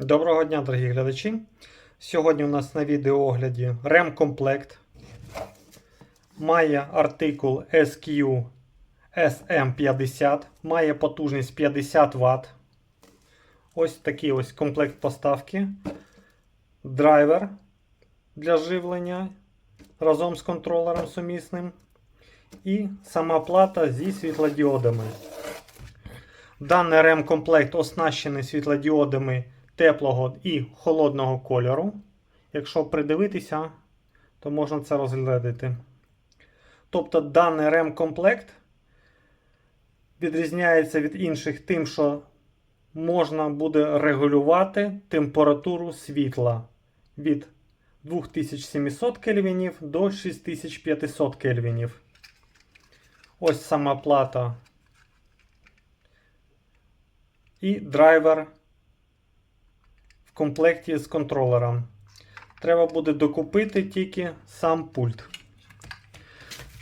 Доброго дня, дорогі глядачі. Сьогодні у нас на відеоогляді ремкомплект. Має артикул SQ SM50, має потужність 50 Вт. Ось такий ось комплект поставки. Драйвер для живлення разом з контролером сумісним. І сама плата зі світлодіодами. Даний ремкомплект оснащений світлодіодами теплого і холодного кольору. Якщо придивитися, то можна це розглядати. Тобто даний ремкомплект відрізняється від інших тим, що можна буде регулювати температуру світла від 2700 кельвінів до 6500 кельвінів. Ось сама плата і драйвер в комплекті з контролером. Треба буде докупити тільки сам пульт.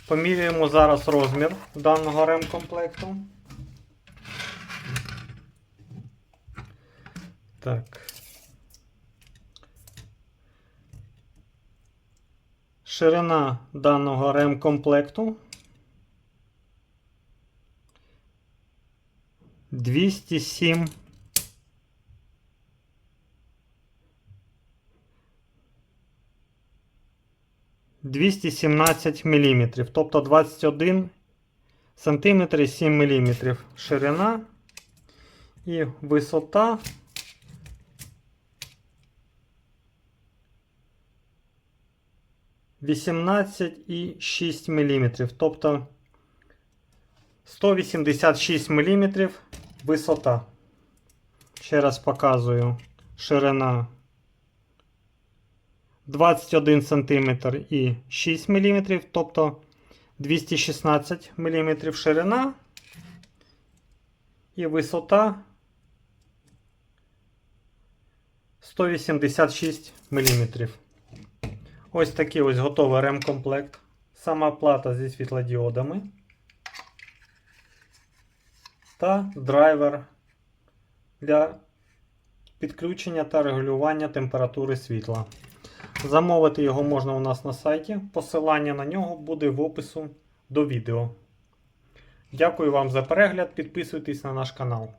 Поміряємо зараз розмір даного ремкомплекту. Так. Ширина даного ремкомплекту 207 217 мм, тобто 21 см 7 мм ширина і висота Вісімнадцять і 6 мм, тобто 186 мм висота. Ще раз показую ширина 21 см і 6 мм, тобто 216 мм ширина і висота 186 мм. Ось такий ось готовий ремкомплект. Сама плата зі світлодіодами та драйвер для підключення та регулювання температури світла. Замовити його можна у нас на сайті. Посилання на нього буде в опису до відео. Дякую вам за перегляд. Підписуйтесь на наш канал.